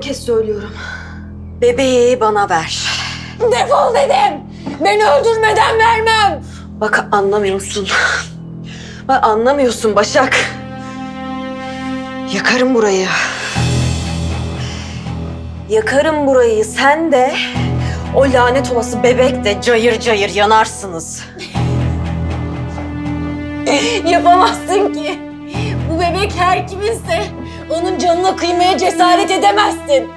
kez söylüyorum. Bebeği bana ver. Defol dedim. Beni öldürmeden vermem. Bak anlamıyorsun. Bak anlamıyorsun Başak. Yakarım burayı. Yakarım burayı. Sen de o lanet olası bebek de cayır cayır yanarsınız. Yapamazsın ki. Bu bebek her kiminse onun canına kıymaya cesaret edemezsin.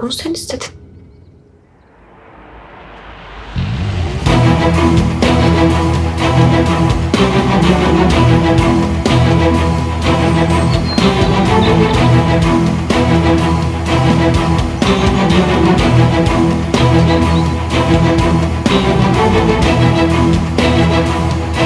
Bunu sen istedin.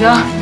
行。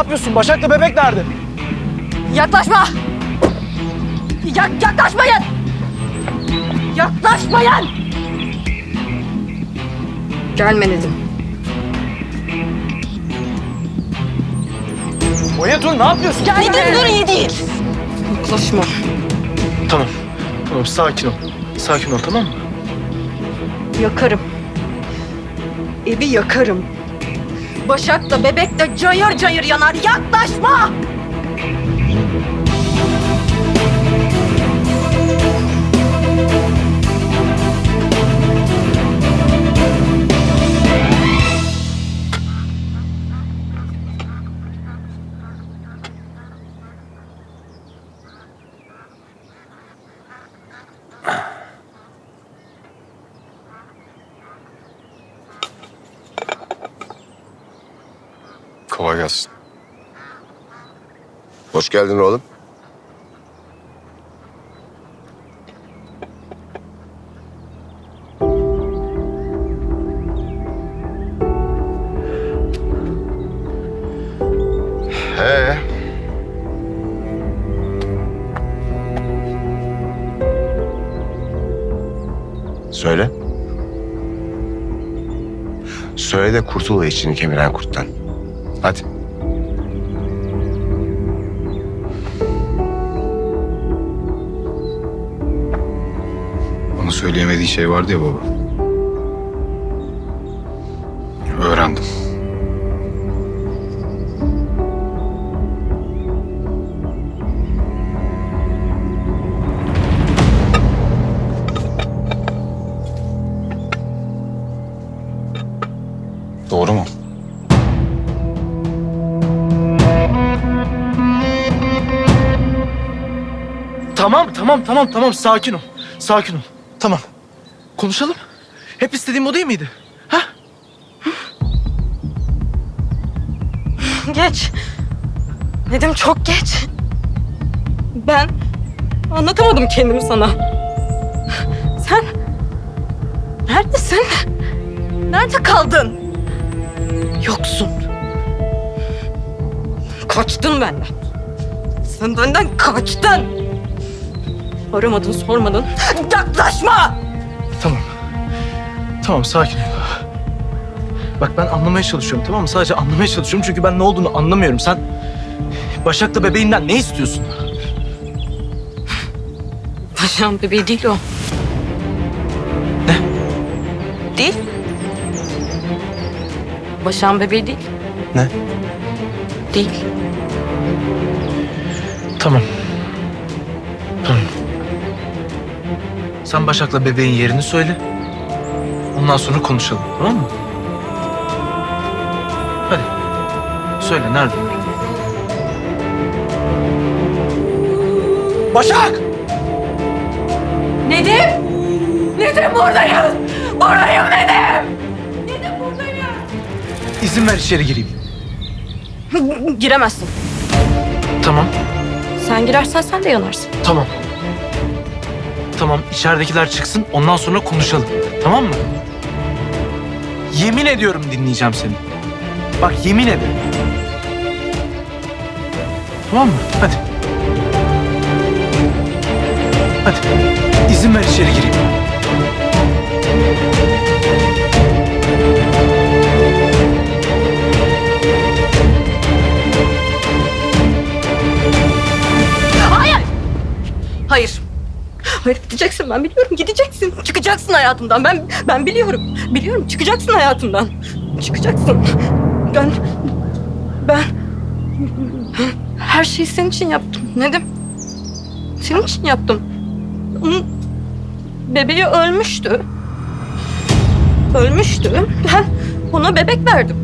Yapıyorsun? Başak'la bebek nerede? Yaklaşma! Yak yaklaşmayın! Yaklaşmayın! Gelme dedim. Oya dur ne yapıyorsun? Dedim dur iyi değil. Yaklaşma. Tamam. Tamam sakin ol. Sakin ol tamam mı? Yakarım. Evi yakarım. Başak da bebek de cayır cayır yanar. Yaklaşma! Kolay gelsin. Hoş geldin oğlum. He. Söyle. Söyle de kurtul içini kemiren kurttan. Hadi. Bana söyleyemediği şey vardı ya baba. Tamam tamam tamam tamam sakin ol. Sakin ol. Tamam. Konuşalım. Hep istediğim o değil miydi? Ha? Geç. Nedim çok geç. Ben anlatamadım kendimi sana. Sen neredesin? Nerede kaldın? Yoksun. Kaçtın benden. Sen benden kaçtın. Aramadın, sormadın. Yaklaşma! Tamam. Tamam sakin ol. Bak ben anlamaya çalışıyorum tamam mı? Sadece anlamaya çalışıyorum çünkü ben ne olduğunu anlamıyorum. Sen Başak'la bebeğinden ne istiyorsun? Paşam bebeği değil o. Ne? Değil. Başak'ın bebeği değil. Ne? Değil. Tamam. Tamam. Sen Başak'la bebeğin yerini söyle. Ondan sonra konuşalım tamam mı? Hadi. Söyle nerede? Başak! Nedim! Nedim buradayım! Buradayım Nedim! Nedim buradayım! İzin ver içeri gireyim. Giremezsin. Tamam. Sen girersen sen de yanarsın. Tamam. Tamam içeridekiler çıksın ondan sonra konuşalım. Tamam mı? Yemin ediyorum dinleyeceğim seni. Bak yemin ederim. Tamam mı? Hadi. Hadi. İzin ver içeri gireyim. Hayır gideceksin ben biliyorum gideceksin. Çıkacaksın hayatımdan ben ben biliyorum. Biliyorum çıkacaksın hayatımdan. Çıkacaksın. Ben ben her şeyi senin için yaptım Nedim. Senin için yaptım. Onun bebeği ölmüştü. Ölmüştü. Ben ona bebek verdim.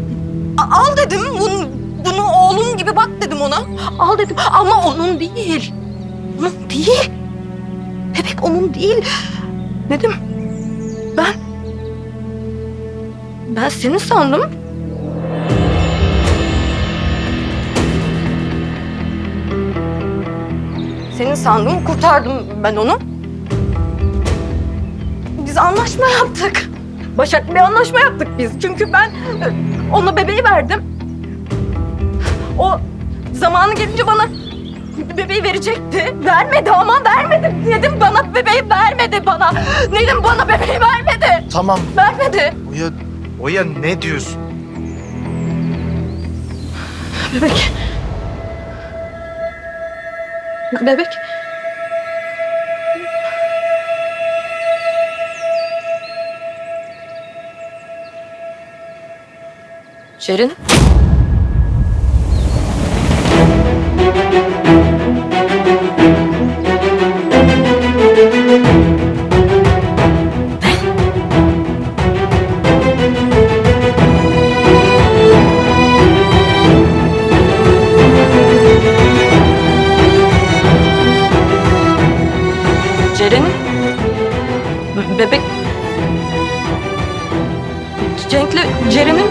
Al dedim bunu, bunu oğlum gibi bak dedim ona. Al dedim ama onun değil. Onun değil. Bebek onun değil. Dedim. Ben... Ben seni sandım. Seni sandım, kurtardım ben onu. Biz anlaşma yaptık. Başak bir anlaşma yaptık biz. Çünkü ben e, ona bebeği verdim. O zamanı gelince bana bebeği verecekti. Vermedi ama vermedi. Nedim bana bebeği vermedi bana. Nedim bana bebeği vermedi. Tamam. Vermedi. Oya, Oya ne diyorsun? Bebek. Bebek. Şerin. Bebek. Cenk'le Ceren'in